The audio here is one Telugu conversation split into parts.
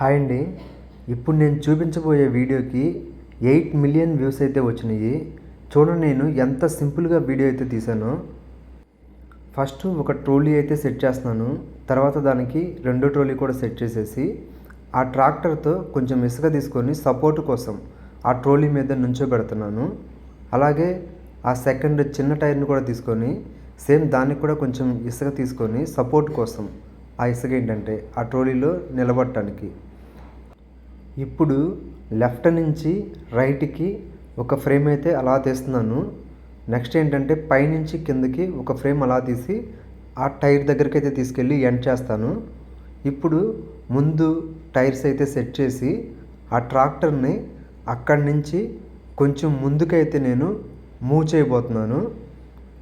హాయ్ అండి. ఇప్పుడు నేను చూపించబోయే వీడియోకి ఎయిట్ మిలియన్ వ్యూస్ అయితే వచ్చినాయి. చూడండి నేను ఎంత సింపుల్గా వీడియో అయితే తీసానో ఫస్ట్ ఒక ట్రోలీ అయితే సెట్ చేస్తున్నాను. తర్వాత దానికి రెండో ట్రోలీ కూడా సెట్ చేసేసి ఆ ట్రాక్టర్తో కొంచెం ఇసుక తీసుకొని సపోర్ట్ కోసం ఆ ట్రోలీ మీద నుంచోబెడుతున్నాను. అలాగే ఆ సెకండ్ చిన్న టైర్ని కూడా తీసుకొని సేమ్ దానికి కూడా కొంచెం ఇసుక తీసుకొని సపోర్ట్ కోసం ఆ ఇసుక ఏంటంటే ఆ ట్రోలీలో నిలబడటానికి. ఇప్పుడు లెఫ్ట్ నుంచి రైట్కి ఒక ఫ్రేమ్ అయితే అలా తీస్తున్నాను. నెక్స్ట్ ఏంటంటే పైనుంచి కిందకి ఒక ఫ్రేమ్ అలా తీసి ఆ టైర్ దగ్గరికి అయితే తీసుకెళ్ళి ఎండ్ చేస్తాను. ఇప్పుడు ముందు టైర్స్ అయితే సెట్ చేసి ఆ ట్రాక్టర్ని అక్కడి నుంచి కొంచెం ముందుకైతే నేను మూవ్ చేయబోతున్నాను.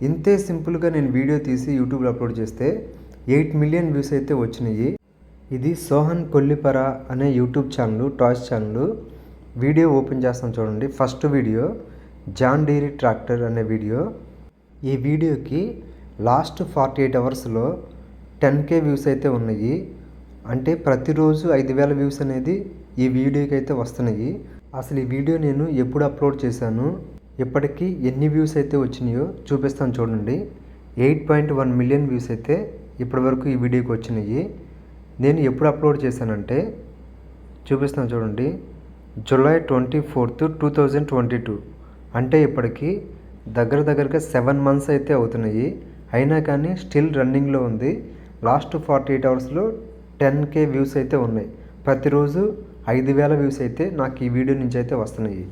ఇంతే సింపుల్గా నేను వీడియో తీసి యూట్యూబ్లో అప్లోడ్ చేస్తే ఎయిట్ మిలియన్ వ్యూస్ అయితే వచ్చినాయి. ఇది సోహన్ కొల్లిపర అనే YouTube channel toys channel. Video open చేస్తాం చూడండి. First video John Deere tractor అనే వీడియో. ఈ వీడియోకి లాస్ట్ ఫార్టీ ఎయిట్ అవర్స్లో టెన్ కే వ్యూస్ అయితే ఉన్నాయి. అంటే ప్రతిరోజు ఐదు వేల వ్యూస్ అనేది ఈ వీడియోకి అయితే వస్తున్నాయి. అసలు ఈ వీడియో నేను ఎప్పుడు అప్లోడ్ చేశాను? ఇప్పటికీ ఎన్ని వ్యూస్ అయితే వచ్చినాయో చూపిస్తాను చూడండి. Eight point one million views అయితే ఇప్పటివరకు ఈ వీడియోకి వచ్చినాయి. నేను ఎప్పుడు అప్లోడ్ చేశానంటే చూపిస్తాను చూడండి July twenty fourth two thousand twenty two అంటే ఇప్పటికి దగ్గర దగ్గరగా సెవెన్ మంత్స్ అయితే అవుతున్నాయి. అయినా కానీ స్టిల్ రన్నింగ్లో ఉంది. లాస్ట్ ఫార్టీ ఎయిట్ అవర్స్లో టెన్ కే వ్యూస్ అయితే ఉన్నాయి. ప్రతిరోజు ఐదు వేల వ్యూస్ అయితే నాకు ఈ వీడియో నుంచి అయితే వస్తున్నాయి.